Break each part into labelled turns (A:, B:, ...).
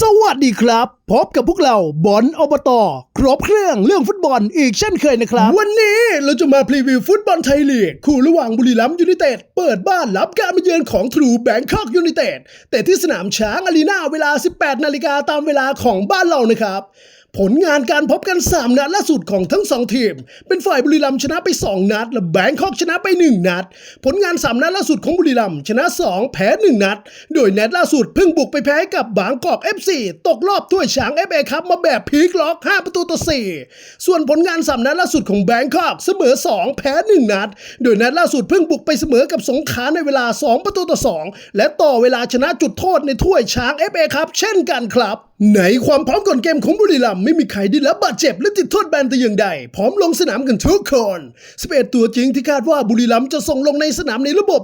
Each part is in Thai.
A: สวัสดีครับ พบกับพวกเราบอลอบตครบเครื่องเรื่องฟุตบอลอีกเช่นเคยนะครับ วันนี้เราจะมาพรีวิวฟุตบอลไทยลีกคู่ระหว่างบุรีรัมย์ยูไนเต็ดเปิดบ้านรับการมาเยือนของทรูแบงคอกยูไนเต็ดแต่ที่สนามช้างอารีนาเวลา 18 นาฬิกาตามเวลาของบ้านเรานะครับ ผลงานการพบกัน 3 นัดล่าสุดของทั้ง 2 ทีม เป็นฝ่ายบุรีรัมย์ชนะไป 2 นัด และแบงคอกชนะไป 1 นัด ผลงาน 3 นัดล่าสุดของบุรีรัมย์ชนะ 2 แพ้ 1 นัด โดยนัดล่าสุดเพิ่งบุกไปแพ้กับบางกอก FC ตกรอบถ้วยช้าง FA ครับมาแบบพีคล็อก 5 ประตูต่อ 4 ส่วนผลงาน 3 นัดล่าสุดของแบงคอกเสมอ 2 แพ้ 1 นัด โดยนัดล่าสุดเพิ่งบุกไปเสมอกับสงขลาในเวลา 2 ประตูต่อ 2 และต่อเวลาชนะจุดโทษในถ้วยช้าง FA ครับเช่นกันครับ ในความพร้อมก่อนเกมของบุรีรัมย์ไม่มีใครได้รับบาดเจ็บ และติดโทษแบนแต่อย่างใด พร้อมลงสนามกันทุกคน 11 ตัวจริงที่คาดว่าบุรีรัมย์จะส่งลงในสนามในระบบ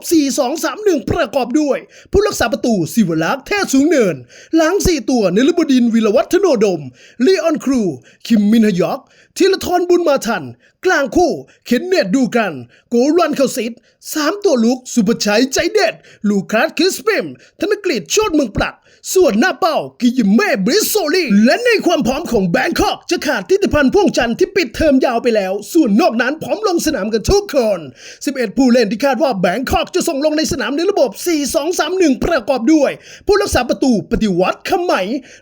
A: 4-2-3-1 ประกอบด้วย ผู้รักษาประตูสิวลักษ์แท้สูงเนินหลัง4 ตัวในรบดินวิรวัฒโนดมลีออนครู คิมมินฮยอกธีรทรบุญมาทัน กลางคู่ เข็นเนตดูกัน โกรันเข้าซิดสามตัวลุกสุภชัยใจเด็ด ลูคัสคริสเปมธนกฤษโชดเมืองปรัก ส่วนหน้าเป้ากิยิมเม่บริสโซลีและในความพร้อมของแบงคอกจะขาดทิติพันธ์พ่วงจันทร์ที่ปิดเทอมยาวไปแล้ว ส่วนนอกนั้นพร้อมลงสนามกันทุกคน 11 ผู้เล่นที่คาดว่าแบงคอกจะส่งลงในสนามในระบบ 4-2-3-1 ประกอบด้วย ผู้รักษาประตูปฏิวัติขไหม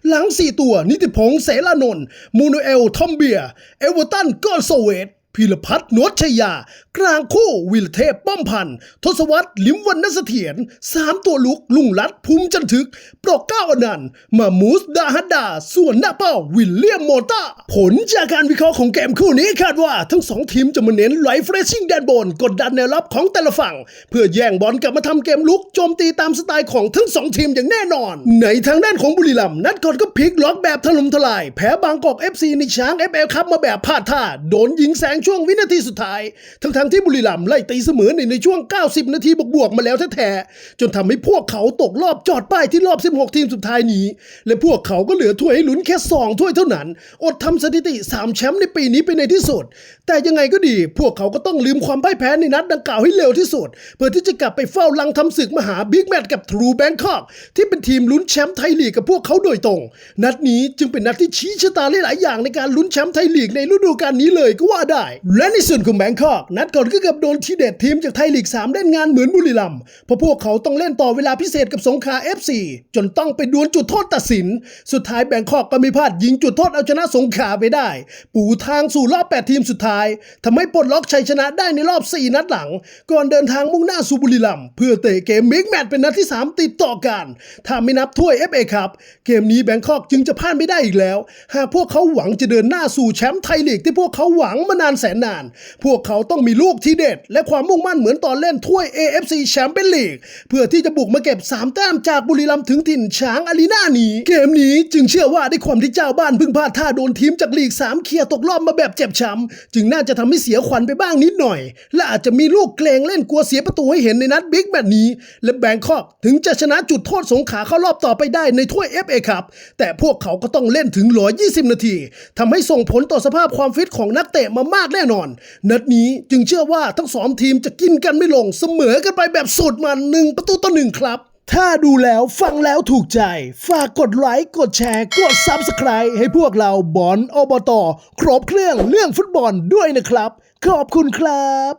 A: หลัง 4 ตัวนิติพงษ์เสลานนท์มูโนเอลทอมเบีย เอเวอร์ตันกอนโซเวต พิรพัฒน์นวชยา กลางคู่วิลเทพป้อมพันธ์ทศวรรษลิมวันนเสถียรสามตัวลุกลุงรัดภูมิจันทึกปรอกเก้าอนันต์มามูสดาฮัดดา ส่วนหน้าเป้าวิลเลียมโมตาผลจากการวิเคราะห์ของเกมคู่นี้คาดว่าทั้งสองทีมจะมาเน้นไหลเฟรชชิ่งแดนบนกดดันแนวรับของแต่ละฝั่ง เพื่อแย่งบอลกลับมาทำเกมลุกโจมตีตามสไตล์ของทั้งสองทีมอย่างแน่นอน ในทางด้านของบุรีรัมย์นัดก่อนก็พลิกล็อกแบบถล่มทลาย แพ้บางกอก FC ในช้าง FL คัพมาแบบพลาดท่าโดนยิงแสงช่วงวินาทีสุดท้าย ทั้งๆที่บุรีรัมย์ไล่ตีเสมอในในช่วง 90 นาทีบวกๆมาแล้วแท้ๆจนทำให้พวกเขาตกรอบจอดป้ายที่รอบ 16 ทีมสุดท้ายนี้ และพวกเขาก็เหลือถ้วยให้ลุ้นแค่ 2 ถ้วยเท่านั้น อดทำสถิติ 3 แชมป์ในปีนี้ไปในที่สุด แต่ยังไงก็ดี พวกเขาก็ต้องลืมความพ่ายแพ้ในนัดดังกล่าวให้เร็วที่สุด เพื่อที่จะกลับไปเฝ้าลังทำศึกมหาบิ๊กแมตช์กับทรูแบงคอกที่เป็นทีมลุ้นแชมป์ไทยลีกกับพวกเขาโดยตรง นัดนี้จึงเป็นนัดที่ชี้ชะตาหลายๆอย่างในการลุ้นแชมป์ไทยลีกในฤดูกาลนี้เลยก็ว่าได้และในส่วนของแบงคอก นัดก่อนก็เกือบโดนทีเด็ดทีมจากไทยลีก 3 เล่นงานเหมือนบุรีรัมย์เพราะพวกเขาต้องเล่นต่อเวลาพิเศษกับสงขลา FC จนต้องไปดวลจุดโทษตัดสิน สุดท้ายแบงคอกก็ไม่พลาดยิงจุดโทษเอาชนะสงขลาไปได้ ปูทางสู่รอบ 8 ทีมสุดท้ายทำให้ปลดล็อกชัยชนะได้ในรอบ 4 นัดหลัง ก่อนเดินทางมุ่งหน้าสู่บุรีรัมย์เพื่อเตะเกมบิ๊กแมตช์เป็นนัดที่ 3 ติดต่อกันถ้าไม่นับถ้วย FA ครับเกมนี้แบงคอกจึงจะพลาดไม่ได้อีกแล้ว หากพวกเขาหวังจะเดินหน้าสู่แชมป์ไทยลีกที่พวกเขาหวังมานานแสนนาน พวกเขาต้องมีลูกที่เด็ด และความมุ่งมั่นเหมือนตอนเล่นถ้วย AFC แชมเปี้ยนลีกเพื่อที่จะบุกมาเก็บ 3 แต้มจากบุรีรัมย์ถึงถิ่นช้างอารีนานี้ เกมนี้จึงเชื่อว่าด้วยความที่เจ้าบ้านเพึ่งพลาดท่าโดนทีมจากลีก 3 เคลียร์ตกรอบมาแบบเจ็บช้ำจึงน่าจะทำให้เสียขวัญไปบ้างนิดหน่อย และอาจจะมีลูกเกรงเล่นกลัวเสียประตูให้เห็นในนัดบิ๊กแมตช์นี้ และแบงคอกถึงจะชนะจุดโทษสงขาเข้ารอบต่อไปได้ในถ้วย FA ครับแต่พวกเขาก็ต้องเล่นถึง120 นาทีทำให้ส่งผลต่อสภาพความฟิตของนักเตะมามากแน่นอน นัดนี้จึงเชื่อว่าทั้งสองทีมจะกินกันไม่ลงเสมอกันไปแบบสุดมันหนึ่งประตูต่อหนึ่งครับ ถ้าดูแล้วฟังแล้วถูกใจ ฝากกดไลค์ กดแชร์ กด Subscribe ให้พวกเราบอลอบต ครบเครื่องเรื่องฟุตบอลด้วยนะครับ ขอบคุณครับ